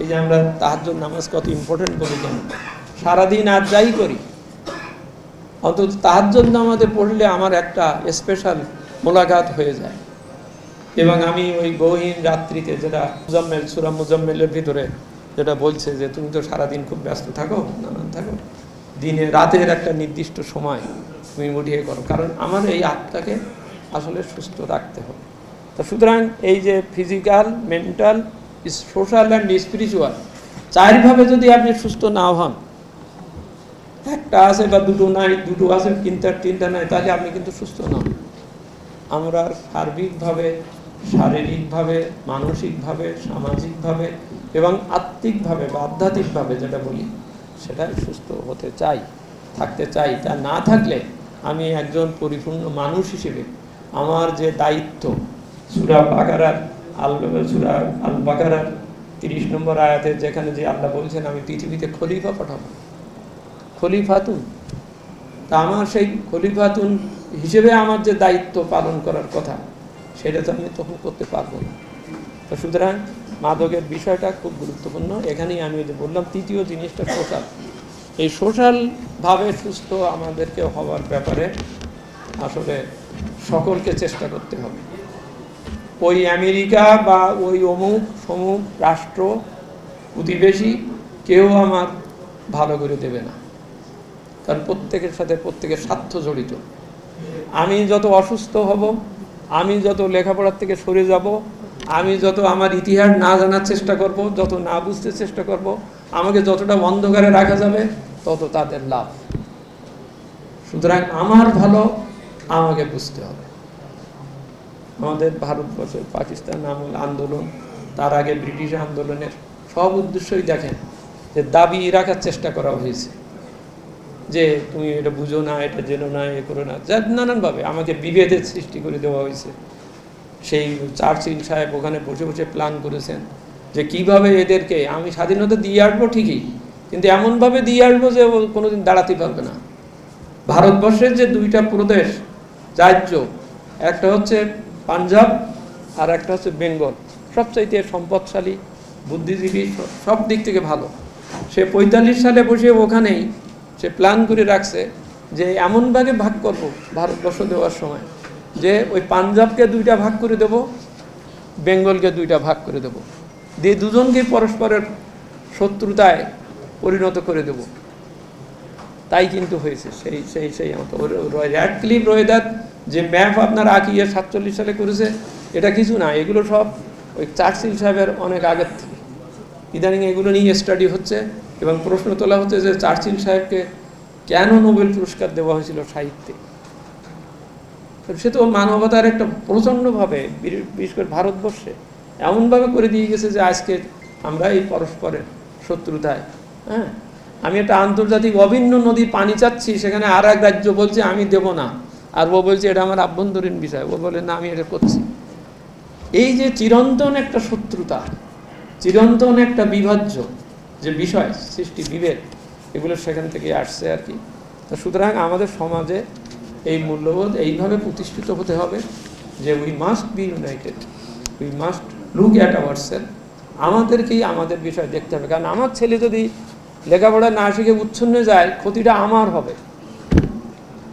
এই যে আমরা তাহাজ্জুদ নামাজ কত ইম্পর্টেন্ট বলি কেন সারাদিন আর যাই করি। অন্তত তাহাজ্জুদ নামাজে পড়লে আমার একটা স্পেশাল মোলাকাত হয়ে যায়। এবং আমি ওই গহীন রাত্রিতে যেটা মুজাম্মেল, সুরা মুজাম্মেলের ভিতরে যেটা বলছে যে, তুমি তো সারাদিন খুব ব্যস্ত থাকো, নানান থাকো। দিনে রাতের একটা নির্দিষ্ট সময় তুমি উঠিয়ে করো। কারণ আমার এই আত্মাকে আসলে সুস্থ রাখতে হবে। তো সুতরাং এই যে physical mental social and spiritual চারভাবে যদি আপনি সুস্থ না হন, একটা আছে বা দুটো নাই, দুটো আছে, তিনটা তিনটা নাই, তাহলে আপনি কিন্তু সুস্থ নন আমরা সার্বিকভাবে শারীরিকভাবে, মানসিকভাবে, সামাজিকভাবে এবং আত্মিকভাবে বা আধ্যাত্মিকভাবে যেটা বলি, সেটাই সুস্থ হতে চাই, থাকতে চাই। তা না থাকলে আমি একজন পরিপূর্ণ মানুষ হিসেবে আমার যে দায়িত্ব, সুরা বাকারার আল সুরা আল বাকারার তিরিশ নম্বর আয়াতে যেখানে যে আল্লাহ বলছেন, আমি পৃথিবীতে খলিফা পাঠাবো। খলিফাতুন। তা আমার সেই খলিফাতুন হিসেবে আমার যে দায়িত্ব পালন করার কথা, সেটা তো আমি তখন করতে পারব না। তো সুতরাং মাদকের বিষয়টা খুব গুরুত্বপূর্ণ। এখানেই আমি যে বললাম, তৃতীয় জিনিসটা সোশ্যাল। এই সোশ্যালভাবে সুস্থ আমাদেরকে হওয়ার ব্যাপারে আসলে সকলকে চেষ্টা করতে হবে। ওই আমেরিকা বা ওই অমুক সমুক রাষ্ট্র প্রতিবেশী কেউ আমার ভালো করে দেবে না। কারণ প্রত্যেকের সাথে প্রত্যেকের স্বার্থ জড়িত। আমি যত অসুস্থ হব, আমি যত লেখাপড়ার থেকে সরে যাব, আমি যত আমার ইতিহাস না জানার চেষ্টা করব, যত না বুঝতে চেষ্টা করব, আমাকে যতটা অন্ধকারে রাখা যাবে, তত তাদের লাভ। সুতরাং আমার ভালো, আমাকে বুঝতে হবে। আমাদের ভারতবর্ষের পাকিস্তান আমল আন্দোলন, তার আগে ব্রিটিশ আন্দোলনের সব উদ্দেশ্যই দেখেন যে দাবি রাখার চেষ্টা করা হয়েছে। যে তুমি এটা বুঝো না, এটা জেনো না, এ করো না। যা নানানভাবে আমাকে বিভেদের সৃষ্টি করে দেওয়া হয়েছে। সেই চার্চিল সাহেব ওখানে বসে বসে প্ল্যান করেছেন যে কীভাবে এদেরকে, আমি স্বাধীনতা দিয়ে আসব ঠিকই, কিন্তু এমনভাবে দিয়ে আসব যে কোনোদিন দাঁড়াতে পারবে না। ভারতবর্ষের যে দুইটা প্রদেশ, রাজ্য, একটা হচ্ছে পাঞ্জাব, আর একটা হচ্ছে বেঙ্গল। সবচাইতে সম্পদশালী, বুদ্ধিজীবী সব- দিক থেকে ভালো। সে পঁয়তাল্লিশ সালে বসে ওখানেই সে প্ল্যান করে রাখছে যে এমনভাবে ভাগ করব ভারতবর্ষ দেওয়ার সময়। যে ওই পাঞ্জাবকে দুইটা ভাগ করে দেব, বেঙ্গলকে দুইটা ভাগ করে দেব। দিয়ে দুজনকে পরস্পরের শত্রুতায় পরিণত করে দেব। তাই কিন্তু হয়েছে। সেই সেই সেই মতো র্যাড ক্লিপ রয়েদার যে ম্যাপ আপনার আঁকিয়ে সাতচল্লিশ সালে করেছে, এটা কিছু না, এগুলো সব ওই চার্চিল সাহেবের অনেক আগের থেকে। ইদানিং এগুলো নিয়ে স্টাডি হচ্ছে এবং প্রশ্ন তোলা হচ্ছে যে চার্চিল সাহেবকে কেন নোবেল পুরস্কার দেওয়া হয়েছিল সাহিত্যে? সে তো মানবতার একটা প্রচণ্ডভাবে বিশেষ করে ভারতবর্ষে, এমনভাবে করে দিয়ে গেছে যে আজকে আমরা এই পরস্পরের শত্রুতায় হ্যাঁ? আমি একটা আন্তর্জাতিক অভিন্ন নদী পানি চাচ্ছি, সেখানে আর এক রাজ্য বলছে, আমি দেব না। আর ও বলছে, এটা আমার আভ্যন্তরীণ বিষয়। ও বলে, না, আমি এটা করছি। এই যে চিরন্তন একটা শত্রুতা, চিরন্তন একটা বিভাজ্য যে বিষয়, সৃষ্টি, বিভেদ, এগুলো সেখান থেকে আসছে আর কি। তো সুতরাং আমাদের সমাজে এই মূল্যবোধ এইভাবে প্রতিষ্ঠিত হতে হবে যে we must be united we must look at our self আমাদেরকেই আমাদের বিষয় দেখতে হবে। কারণ আমার ছেলে যদি লেখাপড়া না শিখে উচ্ছন্নে যায় ক্ষতিটা আমার হবে।